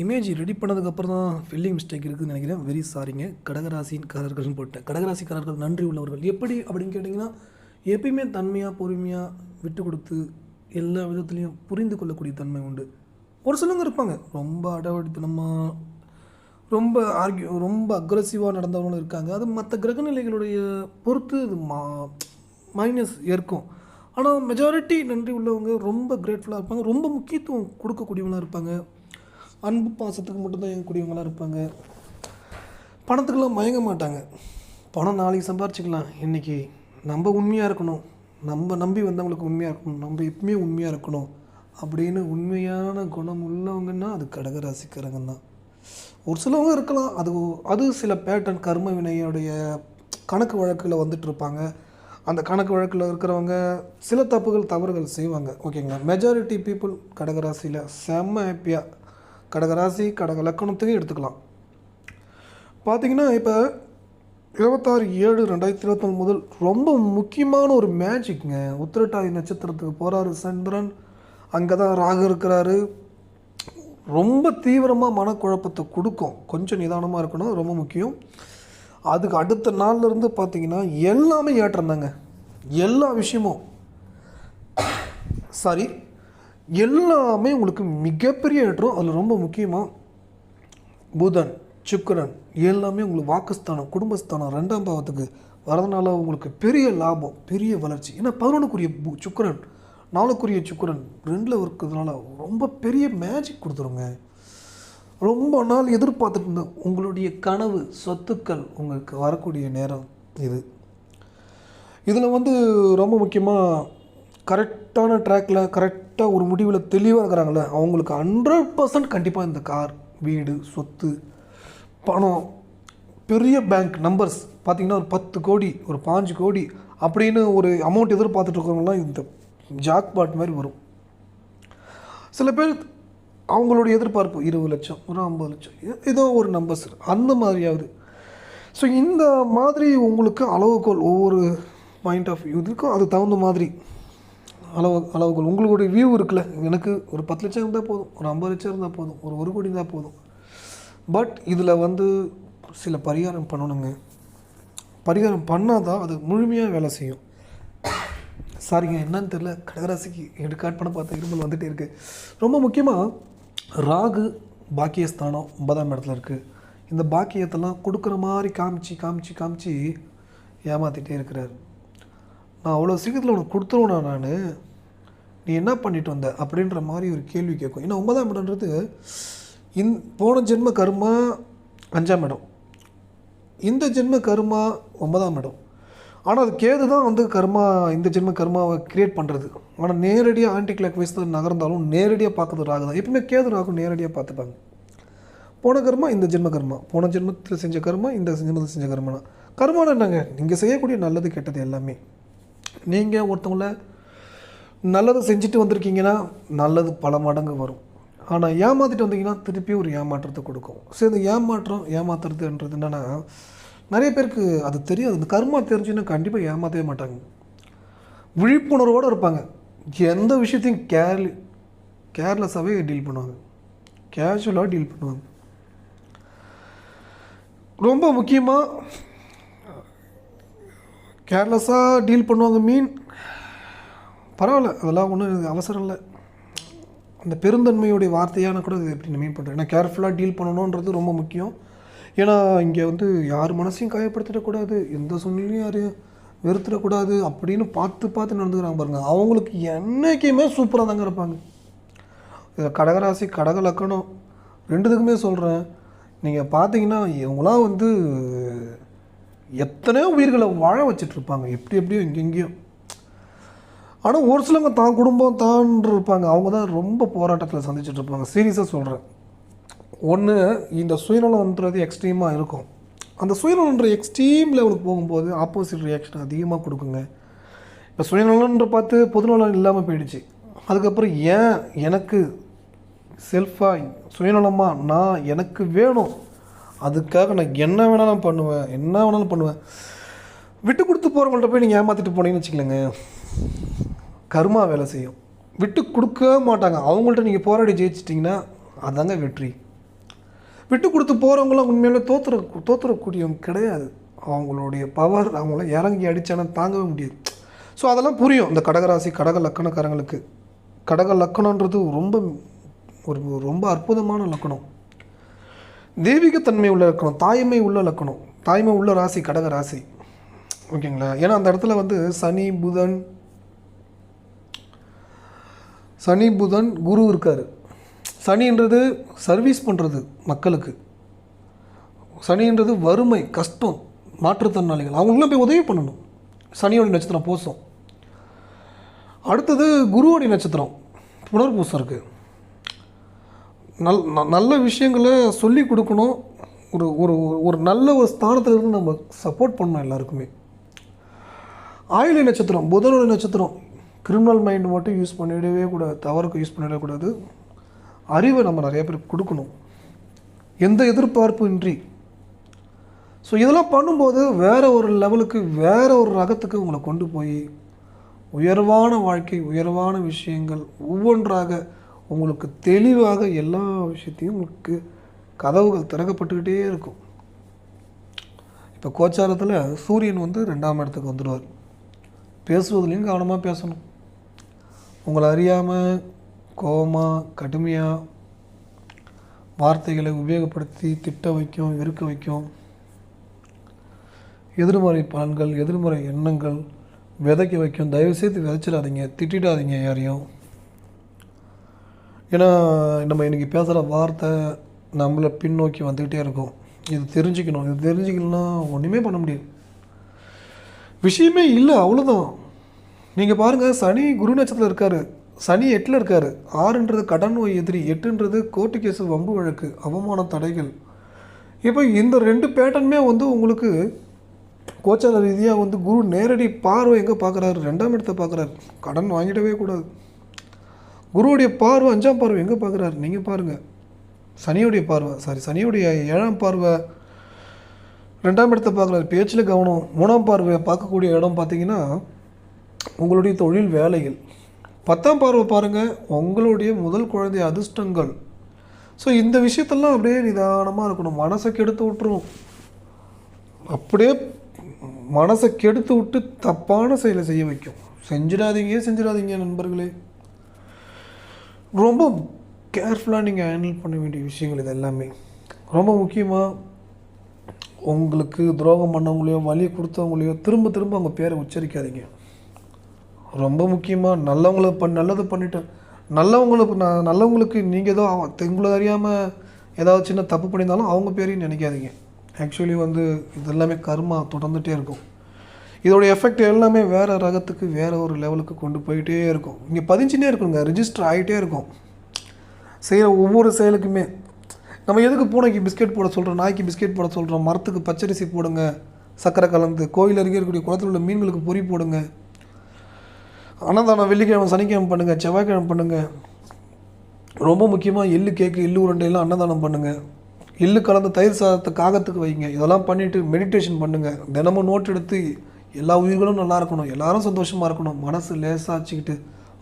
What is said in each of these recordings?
Image ready பண்ணதுக்கப்புறம் தான் filling mistake இருக்குதுன்னு நினைக்கிறேன் வெரி சாரிங்க கடகராசிக்காரர்கள்னு போட்டேன். கடகராசிக்காரர்கள் நன்றி உள்ளவர்கள். எப்படி அப்படின்னு கேட்டிங்கன்னா எப்பயுமே தன்மையாக பொறுமையாக விட்டு கொடுத்து எல்லா விதத்துலேயும் புரிந்து கொள்ளக்கூடிய தன்மை உண்டு. ஒரு சிலவங்க இருப்பாங்க. ரொம்ப அடவடித்தனமாக ரொம்ப ஆர்கியூ ரொம்ப அக்ரஸிவாக நடந்தவங்களும் இருக்காங்க. அது மற்ற கிரகநிலைகளுடைய பொறுத்து அது மா மைனஸ் ஏற்கும். ஆனால் மெஜாரிட்டி நன்றி உள்ளவங்க ரொம்ப கிரேட்ஃபுல்லாக இருப்பாங்க. ரொம்ப முக்கியத்துவம் கொடுக்கக்கூடியவங்களாக இருப்பாங்க. அன்பு பாசத்துக்கு மட்டும்தான் இயங்கக்கூடியவங்களாக இருப்பாங்க. பணத்துக்கெல்லாம் மயங்க மாட்டாங்க. பணம் நாளைக்கு சம்பாரிச்சிக்கலாம். இன்றைக்கி நம்ம உண்மையாக இருக்கணும். நம்ம நம்பி வந்தவங்களுக்கு உண்மையாக இருக்கணும். நம்ம எப்பவுமே உண்மையாக இருக்கணும். அப்படின்னு உண்மையான குணம் உள்ளவங்கன்னா அது கடகராசிக்காரங்க தான். ஒரு சிலவங்க இருக்கலாம். அது அது சில பேட்டர்ன் கர்ம வினையுடைய கணக்கு வழக்கில் வந்துட்டு இருப்பாங்க. அந்த கணக்கு வழக்கில் இருக்கிறவங்க சில தப்புகள் தவறுகள் செய்வாங்க. ஓகேங்களா? மெஜாரிட்டி பீப்புள் கடகராசியில் செம்ம ஹாப்பியாக கடகராசி கடக லக்கணத்துக்கு எடுத்துக்கலாம். பார்த்தீங்கன்னா இப்போ இருபத்தாறு ஏழு ரெண்டாயிரத்தி இருபத்தொன்று முதல் ரொம்ப முக்கியமான ஒரு மேஜிக்ங்க. உத்திரட்டாதி நட்சத்திரத்துக்கு போகிறாரு சந்திரன். அங்கே தான் ராகு இருக்கிறாரு. ரொம்ப தீவிரமாக மனக்குழப்பத்தை கொடுக்கும். கொஞ்சம் நிதானமாக இருக்கணும் ரொம்ப முக்கியம். அதுக்கு அடுத்த நாள்லேருந்து பார்த்தீங்கன்னா எல்லாமே ஏற்றம் தாங்க. எல்லா விஷயமும். சாரி எல்லாமே உங்களுக்கு மிகப்பெரிய ஏற்றம் அதில் ரொம்ப முக்கியமாக புதன் சுக்கிரன் எல்லாமே உங்களுக்கு வாக்குஸ்தானம் குடும்பஸ்தானம் ரெண்டாம் பாவத்துக்கு வரதுனால உங்களுக்கு பெரிய லாபம் பெரிய வளர்ச்சி. ஏன்னா பதினொன்றுக்குரிய பு- சுக்கிரன் நாலுக்குரிய சுக்கிரன் ரெண்டில் இருக்கிறதுனால ரொம்ப பெரிய மேஜிக் கொடுத்துருங்க. ரொம்ப நாள் எதிர்பார்த்துட்டு இருந்த உங்களுடைய கனவு சொத்துக்கள் உங்களுக்கு வரக்கூடிய நேரம் இது. இதில் வந்து ரொம்ப முக்கியமாக கரெக்டான ட்ராக்கில் கரெக்டாக ஒரு முடிவில் தெளிவாக இருக்கிறாங்களே அவங்களுக்கு ஹண்ட்ரட் பர்சன்ட் கண்டிப்பாக இந்த கார் வீடு சொத்து பணம் பெரிய பேங்க் நம்பர்ஸ் பார்த்தீங்கன்னா ஒரு பத்து கோடி ஒரு பாஞ்சு கோடி அப்படின்னு ஒரு அமௌண்ட் எதிர்பார்த்துட்ருக்கவங்களாம் இந்த இந்த ஜாக்பாட் மாதிரி வரும். சில பேர் அவங்களுடைய எதிர்பார்ப்பு இருபது லட்சம் ஒரு ஐம்பது லட்சம் ஏதோ ஒரு நம்பர்ஸ் அந்த மாதிரியாவது. ஸோ இந்த மாதிரி உங்களுக்கு அளவுகோல் ஒவ்வொரு பாயிண்ட் ஆஃப் வியூ இருக்கும் அது தகுந்த மாதிரி அளவு அளவுகள். உங்களுடைய வியூ இருக்குல்ல. எனக்கு ஒரு பத்து லட்சம் இருந்தால் போதும். ஒரு ஐம்பது லட்சம் இருந்தால் போதும். ஒரு ஒரு கோடி இருந்தால் போதும். பட் இதில் வந்து சில பரிகாரம் பண்ணணுங்க. பரிகாரம் பண்ணால் தான் அது முழுமையாக வேலை செய்யும். சாரிங்க என்னன்னு தெரில கடகராசிக்கு எடுக்காட் பண்ண பார்த்த இருமல் வந்துகிட்டே இருக்குது ரொம்ப முக்கியமாக ராகு பாக்கியஸ்தானம் ஒன்பதாம் இடத்துல இருக்குது இந்த பாக்கியத்தெல்லாம் கொடுக்குற மாதிரி காமிச்சு காமிச்சு காமிச்சு ஏமாற்றிட்டே இருக்கிறார். நான் அவ்வளோ சீக்கிரத்தில் உனக்கு கொடுத்துருவேனா நான்? நீ என்ன பண்ணிட்டு வந்த? அப்படின்ற மாதிரி ஒரு கேள்வி கேட்கும். ஏன்னா ஒன்பதாம் இடம்ன்றது இந் போன ஜென்ம கர்மா அஞ்சாம் இடம் இந்த ஜென்ம கர்மா ஒன்பதாம் இடம் ஆனால் அது கேது தான் வந்து கர்மா இந்த ஜென்ம கர்மாவை கிரியேட் பண்ணுறது ஆனால் நேரடியாக ஆன்டி கிளாக் வைஸ் தான் நகர்ந்தாலும் நேரடியாக பார்க்கறது ராகு தான். எப்பவுமே கேது ராகும் நேரடியாக பார்த்துப்பாங்க. போன கர்மா இந்த ஜென்ம கர்மா. போன ஜென்மத்தில் செஞ்ச கர்மா இந்த ஜென்மத்தில் செஞ்ச கர்மா கர்மான என்னங்க? நீங்கள் செய்யக்கூடிய நல்லது கெட்டது எல்லாமே. நீங்கள் ஒருத்தவங்கள நல்லது செஞ்சுட்டு வந்திருக்கீங்கன்னா நல்லது பல மடங்கு வரும். ஆனால் ஏமாற்றிட்டு வந்தீங்கன்னா திருப்பி ஒரு ஏமாற்றத்தை கொடுக்கும். சரி இந்த ஏமாற்றம் ஏமாத்துறதுன்றது என்னென்னா நிறைய பேருக்கு அது தெரியாது. இந்த கர்மா தெரிஞ்சுன்னா கண்டிப்பாக ஏமாற்றவே மாட்டாங்க. விழிப்புணர்வோடு இருப்பாங்க. எந்த விஷயத்தையும் கேர்லி கேர்லெஸ்ஸாகவே டீல் பண்ணுவாங்க. கேஷுவலாக டீல் பண்ணுவாங்க. ரொம்ப முக்கியமாக கேர்லெஸ்ஸாக டீல் பண்ணுவாங்க மீன். பரவாயில்ல அதெல்லாம் ஒன்றும் அவசரம் இல்லை. அந்த பெருந்தன்மையுடைய வார்த்தையான கூட இது எப்படி மீன் பண்ணுறேன் ஏன்னா கேர்ஃபுல்லாக டீல் பண்ணணுன்றது ரொம்ப முக்கியம். ஏன்னா இங்கே வந்து யார் மனசையும் காயப்படுத்திடக்கூடாது எந்த சூழ்நிலையும் யாரையும் வெறுத்துடக்கூடாது அப்படின்னு பார்த்து பார்த்து நடந்துக்கிறாங்க பாருங்கள் அவங்களுக்கு என்றைக்குமே சூப்பராக தாங்க இருப்பாங்க. இதில் கடகராசி கடக லக்கணம் ரெண்டுத்துக்குமே சொல்கிறேன் நீங்கள் பார்த்தீங்கன்னா இவங்களாம் வந்து எத்தனையோ உயிர்களை வாழ வச்சிட்ருப்பாங்க. எப்படி எப்படியோ எங்கெங்கேயோ ஆனால் ஒரு சிலவங்க தான் குடும்பம் தான் இருப்பாங்க அவங்க தான் ரொம்ப போராட்டத்தில் சந்திச்சுட்டு இருப்பாங்க சீரியஸாக சொல்கிறேன் ஒன்று இந்த சுயநலம்ன்றது எக்ஸ்ட்ரீமாக இருக்கும். அந்த சுயநலன்ற எக்ஸ்ட்ரீம் லெவலுக்கு போகும்போது ஆப்போசிட் ரியாக்ஷன் அதிகமாக கொடுக்குங்க. இப்போ சுயநலன்ற பார்த்து பொதுநலம் இல்லாமல் போயிடுச்சு. அதுக்கப்புறம் ஏன் எனக்கு செல்ஃபாக சுயநலமாக நான் எனக்கு வேணும்? அதுக்காக நான் என்ன வேணாலும் பண்ணுவேன் என்ன வேணாலும் பண்ணுவேன். விட்டு கொடுத்து போகிறவங்கள்ட்ட போய் நீங்கள் ஏமாற்றிட்டு போனீங்கன்னு வச்சுக்கலங்க கர்மா வேலை செய்யும். விட்டு கொடுக்க மாட்டாங்க. அவங்கள்ட்ட நீங்கள் போராடி ஜெயிச்சிட்டிங்கன்னா அதாங்க வெற்றி. விட்டு கொடுத்து போகிறவங்களாம் உண்மையிலே தோத்துற தோத்துறக்கூடியவங்க கிடையாது. அவங்களுடைய பவர் அவங்கள இறங்கி அடித்தானா தாங்கவே முடியாது. ஸோ அதெல்லாம் புரியும். இந்த கடகராசி கடக லக்கணக்காரங்களுக்கு. கடக லக்கணன்றது ரொம்ப ஒரு ரொம்ப அற்புதமான லக்கணம். தெய்வீகத்தன்மை உள்ள லக்கணம் தாய்மை உள்ள லக்கணம். தாய்மை உள்ள ராசி கடக ராசி. ஓகேங்களா? ஏன்னா அந்த இடத்துல வந்து சனி புதன் சனி புதன் குரு இருக்கார். சனின்றது சர்வீஸ் பண்ணுறது மக்களுக்கு. சனின்றது வறுமை கஷ்டம் மாற்றுத்திறனாளிகள். அவங்களாம் போய் உதவி பண்ணணும். சனியோடைய நட்சத்திரம் பூசம் அடுத்தது குருவோடைய நட்சத்திரம் புனர்பூசம் இருக்குது நல் ந- நல்ல விஷயங்களை சொல்லி கொடுக்கணும். ஒரு ஒரு ஒரு நல்ல ஒரு ஸ்தானத்தில் இருந்து நம்ம சப்போர்ட் பண்ணணும் எல்லாருக்குமே. ஆயுள நட்சத்திரம் புதனோட நட்சத்திரம் கிரிமினல் மைண்ட் மட்டும் யூஸ் பண்ணிடவே கூடாது தவறுக்கு யூஸ் பண்ணிடக்கூடாது அறிவை நம்ம நிறைய பேருக்கு கொடுக்கணும். எந்த எதிர்பார்ப்பும் இன்றி. ஸோ இதெல்லாம் பண்ணும்போது வேறு ஒரு லெவலுக்கு வேறு ஒரு ரகத்துக்கு உங்களை கொண்டு போய் உயர்வான வாழ்க்கை உயர்வான விஷயங்கள் ஒவ்வொன்றாக உங்களுக்கு தெளிவாக எல்லா விஷயத்தையும் உங்களுக்கு கதவுகள் திறக்கப்பட்டுக்கிட்டே இருக்கும். இப்போ கோச்சாரத்தில் சூரியன் வந்து ரெண்டாம் இடத்துக்கு வந்துடுவார். பேசுவதுலேயும் கவனமாக பேசணும். உங்களை அறியாமல் கோபமாக கடுமையாக வார்த்தைகளை உபயோகப்படுத்தி திட்ட வைக்கும் வெறுக்க வைக்கும். எதிர்மறை பலன்கள் எதிர்மறை எண்ணங்கள் விதைக்க வைக்கும். தயவு செய்து விதைச்சிடாதீங்க திட்டிடாதீங்க யாரையும். ஏன்னா நம்ம இன்றைக்கி பேசுகிற வார்த்தை நம்மளை பின்னோக்கி வந்துக்கிட்டே இருக்கும். இது தெரிஞ்சுக்கணும். இது தெரிஞ்சுக்கணும்னா ஒன்றுமே பண்ண முடியாது. விஷயமே இல்லை அவ்வளோதான் நீங்கள் பாருங்கள் சனி குரு நட்சத்திரத்தில் இருக்கார். சனி எட்டில் இருக்கார். ஆறுன்றது கடன் நோய் எதிரி எட்டுன்றது கோர்ட்டு கேஸு வம்பு வழக்கு அவமான தடைகள். இப்போ இந்த ரெண்டு பேட்டர்னுமே வந்து உங்களுக்கு கோச்சார ரீதியாக வந்து குரு நேரடி பார்வை எங்கே பார்க்குறாரு ரெண்டாம் இடத்தை பார்க்குறாரு கடன் வாங்கிடவே கூடாது. குருவுடைய பார்வை அஞ்சாம் பார்வை எங்கே பார்க்குறாரு? நீங்கள் பாருங்கள் சனியுடைய பார்வை சாரி சனியுடைய ஏழாம் பார்வை ரெண்டாம் இடத்தை பார்க்குறாரு. பேச்சில் கவனம். மூணாம் பார்வையை பார்க்கக்கூடிய இடம் பார்த்தீங்கன்னா உங்களுடைய தொழில் வேலைகள். பத்தாம் பார்வை பாருங்கள் உங்களுடைய முதல் குழந்தை அதிர்ஷ்டங்கள். ஸோ இந்த விஷயத்தெல்லாம் அப்படியே நிதானமாக இருக்கணும். மனசை கெடுத்து விட்டுரும். அப்படியே மனசை கெடுத்து விட்டு தப்பான செயலை செய்ய வைக்கும். செஞ்சிடாதீங்க செஞ்சிடாதீங்க நண்பர்களே. ரொம்ப கேர்ஃபுல்லாக நீங்கள் ஹேண்டில் பண்ண வேண்டிய விஷயங்கள் இது எல்லாமே. ரொம்ப முக்கியமாக உங்களுக்கு துரோகம் பண்ணவங்களையோ வலி கொடுத்தவங்களையோ திரும்ப திரும்ப அவங்க பேரை உச்சரிக்காதீங்க. ரொம்ப முக்கியமாக நல்லவங்கள பண் நல்லது பண்ணிட்டேன் நல்லவங்களுக்கு நான் நல்லவங்களுக்கு நீங்கள் ஏதோ அவ- உங்களை அறியாமல் ஏதாவது சின்ன தப்பு பண்ணியிருந்தாலும் அவங்க பேரையும் நினைக்காதீங்க. ஆக்சுவலி வந்து இது எல்லாமே கர்மா தொடர்ந்துகிட்டே இருக்கும். இதோட எஃபெக்ட் எல்லாமே வேறு ரகத்துக்கு வேறு ஒரு லெவலுக்கு கொண்டு போயிட்டே இருக்கும். இங்கே பதிஞ்சுட்டே இருக்குங்க ரிஜிஸ்டர் ஆகிட்டே இருக்கும். செய்கிற ஒவ்வொரு செயலுக்குமே. நம்ம எதுக்கு பூனைக்கு பிஸ்கெட் போட சொல்கிறோம் நாய்க்கு பிஸ்கெட் போட சொல்கிறோம் மரத்துக்கு பச்சரிசி போடுங்க சக்கரை கலந்து கோயில் அருகே இருக்கக்கூடிய குளத்தில் உள்ள மீன்களுக்கு பொறி போடுங்க. அன்னதானம் வெள்ளிக்கிழமை சனிக்கிழமை பண்ணுங்கள் செவ்வாய்க்கிழமை பண்ணுங்கள் ரொம்ப முக்கியமாக எள்ளு கேக்கு எள்ளு உருண்டையெல்லாம் அன்னதானம் பண்ணுங்கள் எள்ளு கலந்த தயிர் சாதத்தை காகத்துக்கு வைங்க. இதெல்லாம் பண்ணிவிட்டு மெடிடேஷன் பண்ணுங்கள் தினமும் நோட் எடுத்து எல்லா உயிர்களும் நல்லா இருக்கணும். எல்லாரும் சந்தோஷமாக இருக்கணும். மனசு லேசாச்சுக்கிட்டு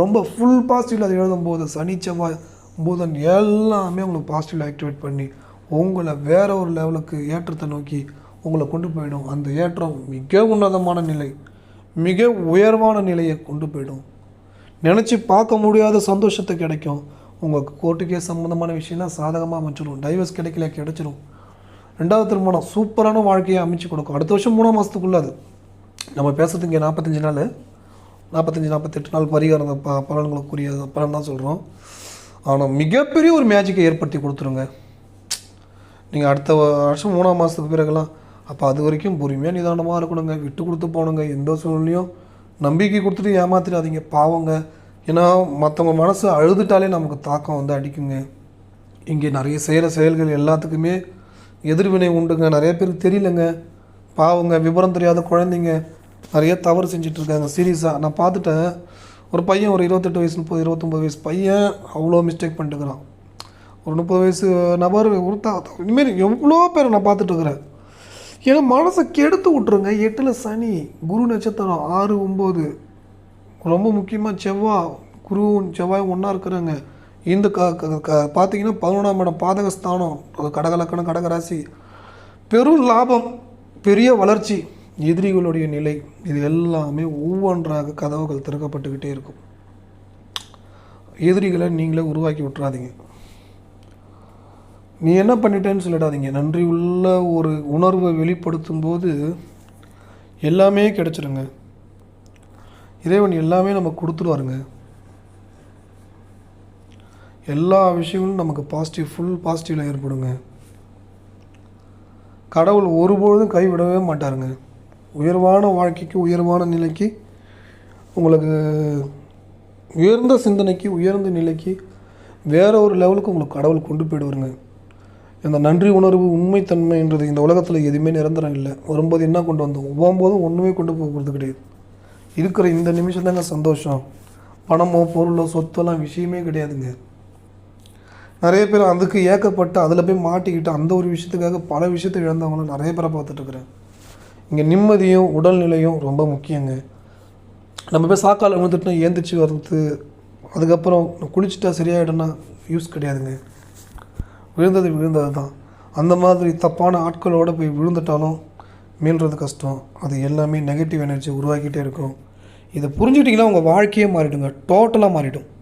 ரொம்ப ஃபுல் பாசிட்டிவ் அதை எழுதும்போது சனி செவ்வாய் புதன் எல்லாமே உங்களுக்கு பாசிட்டிவ் ஆக்டிவேட் பண்ணி உங்களை வேற ஒரு லெவலுக்கு ஏற்றத்தை நோக்கி உங்களை கொண்டு போயிடும். அந்த ஏற்றம் மிக உன்னதமான நிலை. மிக உயர்வான நிலையை கொண்டு போயிடும். நினச்சி பார்க்க முடியாத சந்தோஷத்தை கிடைக்கும். உங்கள் கோர்ட்டுக்கே சம்மந்தமான விஷயம்லாம் சாதகமாக அமைச்சிடும் டைவர்ஸ் கிடைக்கல கிடைச்சிடும் ரெண்டாவது திருமணம் சூப்பரான வாழ்க்கையை அமைச்சு கொடுக்கும். அடுத்த வருஷம் மூணாம் மாதத்துக்குள்ளே அது. நம்ம பேசுகிறது இங்கே நாற்பத்தஞ்சு நாள். நாற்பத்தஞ்சு நாற்பத்தெட்டு நாள் பரிகாரம் ப பலன்களுக்குரிய பலன் தான் சொல்கிறோம் ஆனால் மிகப்பெரிய ஒரு மேஜிக்கை ஏற்படுத்தி கொடுத்துருங்க. நீங்கள் அடுத்த வருஷம் மூணாம் மாதத்துக்கு பிறகுலாம் அப்போ அது வரைக்கும் பொறுமையாக நிதானமாக இருக்கணுங்க. விட்டு கொடுத்து போகணுங்க எந்த சூழ்நிலையும் நம்பிக்கை கொடுத்துட்டு ஏமாத்திடாதீங்க பாவங்க. ஏன்னா மற்றவங்க மனசு அழுதுட்டாலே நமக்கு தாக்கம் வந்து அடிக்குங்க. இங்கே நிறைய செய்கிற செயல்கள் எல்லாத்துக்குமே எதிர்வினை உண்டுங்க. நிறைய பேருக்கு தெரியலங்க. பாவங்க. விவரம் தெரியாத குழந்தைங்க. நிறைய தவறு செஞ்சிட்ருக்காங்க. சீரியஸாக நான் பார்த்துட்டேன். ஒரு பையன் ஒரு இருபத்தெட்டு வயசு முப்பது இருபத்தொம்பது வயசு பையன் அவ்வளோ மிஸ்டேக் பண்ணிட்டுக்கிறான் ஒரு முப்பது வயசு நபர் ஒருத்தா இனிமேல் எவ்வளோ பேர் நான் பார்த்துட்ருக்குறேன். ஏன்னா மனசை கெடுத்து விட்ருங்க எட்டில் சனி குரு நட்சத்திரம் ஆறு ஒம்பது. ரொம்ப முக்கியமாக செவ்வாய் குருவும் செவ்வாய் ஒன்றா இருக்கிறாங்க. இந்த க க- க- பார்த்தீங்கன்னா பதினொன்றாம் இடம் பாதகஸ்தானம். கடகலக்கணம் கடகராசி. பெரும் லாபம் பெரிய வளர்ச்சி. எதிரிகளுடைய நிலை இது எல்லாமே ஒவ்வொன்றாக கதவுகள் திறக்கப்பட்டுக்கிட்டே இருக்கும். எதிரிகளை நீங்களே உருவாக்கி விட்டுறாதீங்க. நீ என்ன பண்ணிட்டேன்னு சொல்லிடாதீங்க. நன்றி உள்ள ஒரு உணர்வை வெளிப்படுத்தும் போது எல்லாமே கிடைச்சிருங்க. இறைவன் எல்லாமே நமக்கு கொடுத்துருவாருங்க. எல்லா விஷயங்களும் நமக்கு பாசிட்டிவ் ஃபுல் பாசிட்டிவில் ஏற்படுங்க. கடவுள் ஒருபொழுதும் கைவிடவே மாட்டாருங்க. உயர்வான வாழ்க்கைக்கு உயர்வான நிலைக்கு உங்களுக்கு உயர்ந்த சிந்தனைக்கு உயர்ந்த நிலைக்கு வேற ஒரு லெவலுக்கு உங்களுக்கு கடவுள் கொண்டு போயிடுவாருங்க. இந்த நன்றி உணர்வு உண்மைத்தன்மைன்றது இந்த உலகத்தில் எதுவுமே நிரந்தரம் இல்லை. வரும்போது என்ன கொண்டு வந்தோம்? போகும்போதும் ஒன்றுமே கொண்டு போகிறது கிடையாது. இருக்கிற இந்த நிமிஷம் தாங்க சந்தோஷம். பணமோ பொருளோ சொத்தெல்லாம் விஷயமே கிடையாதுங்க. நிறைய பேர் அதுக்கு ஏக்கப்பட்டு அதில் போய் மாட்டிக்கிட்டு அந்த ஒரு விஷயத்துக்காக பல விஷயத்தை இழந்தவங்களும் நிறைய பேரை பார்த்துட்ருக்குறேன் இங்கே நிம்மதியும் உடல்நிலையும் ரொம்ப முக்கியங்க. நம்ம போய் சாக்கால் விழுந்துட்டோம் ஏந்திரிச்சு வர்றது அதுக்கப்புறம் குளிச்சுட்டா சரியாயிடும்னா யூஸ் கிடையாதுங்க. விழுந்தது விழுந்தது தான் அந்த மாதிரி தப்பான ஆட்களோடு போய் விழுந்துட்டாலும் மீள்றது கஷ்டம். அது எல்லாமே நெகட்டிவ் எனர்ஜி உருவாக்கிட்டே இருக்கும். இதை புரிஞ்சுக்கிட்டிங்கன்னா உங்கள் வாழ்க்கையே மாறிடுங்க. டோட்டலாக மாறிடும்.